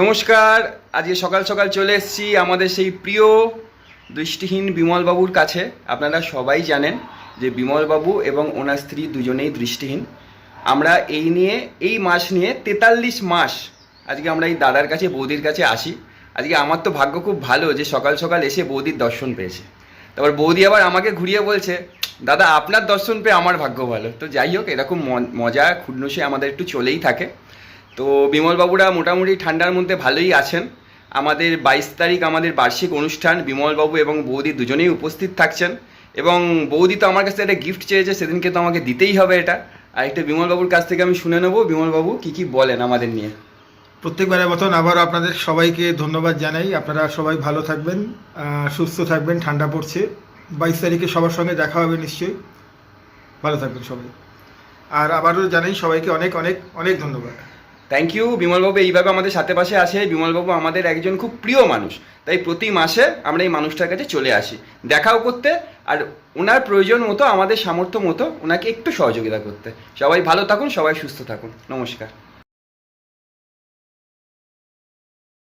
নমস্কার, আজকে সকাল সকাল চলে এসেছি আমাদের সেই প্রিয় দৃষ্টিহীন বিমলবাবুর কাছে। আপনারা সবাই জানেন যে বিমলবাবু এবং ওনার স্ত্রী দুজনেই দৃষ্টিহীন। আমরা এই নিয়ে, এই মাস নিয়ে তেতাল্লিশ মাস আজকে আমরা এই দাদার কাছে, বৌদির কাছে আসি। আজকে আমার তো ভাগ্য খুব ভালো যে সকাল সকাল এসে বৌদির দর্শন পেয়েছে। তারপর বৌদি আবার আমাকে ঘুরিয়ে বলছে, দাদা, আপনার দর্শন পেয়ে আমার ভাগ্য ভালো। তো যাই হোক, এরকম মজা খুডনসে আমাদের একটু চলেই থাকে। তো বিমলবাবুরা মোটামুটি ঠান্ডার মধ্যে ভালোই আছেন। আমাদের বাইশ তারিখ আমাদের বার্ষিক অনুষ্ঠান, বিমলবাবু এবং বৌদি দুজনেই উপস্থিত থাকছেন। এবং বৌদি তো আমার কাছে একটা গিফট চেয়েছে, সেদিনকে তো আমাকে দিতেই হবে এটা। আর একটা বিমলবাবুর কাছ থেকে আমি শুনে নেব। বিমলবাবু, কি কি বলেন আমাদের নিয়ে? প্রত্যেকবারের মতন আবার আপনাদের সবাইকে ধন্যবাদ জানাই। আপনারা সবাই ভালো থাকবেন সুস্থ থাকবেন, ঠান্ডা পড়ছে। বাইশ তারিখে সবার সঙ্গে দেখা হবে নিশ্চয়ই। ভালো থাকবেন সবাই। আর আবারও জানাই সবাইকে অনেক অনেক অনেক ধন্যবাদ। থ্যাংক ইউ বিমলবাবু। এইভাবে আমাদের সাথে পাশে আসে। বিমলবাবু আমাদের একজন খুব প্রিয় মানুষ। তাই প্রতি মাসে আমরা এই মানুষটার কাছে চলে আসি। দেখাও করতে আর ওনার প্রয়োজন মতো, আমাদের সামর্থ্য মতো ওনাকে একটু সহযোগিতা করতে। সবাই ভালো থাকুন, সবাই সুস্থ থাকুন। নমস্কার।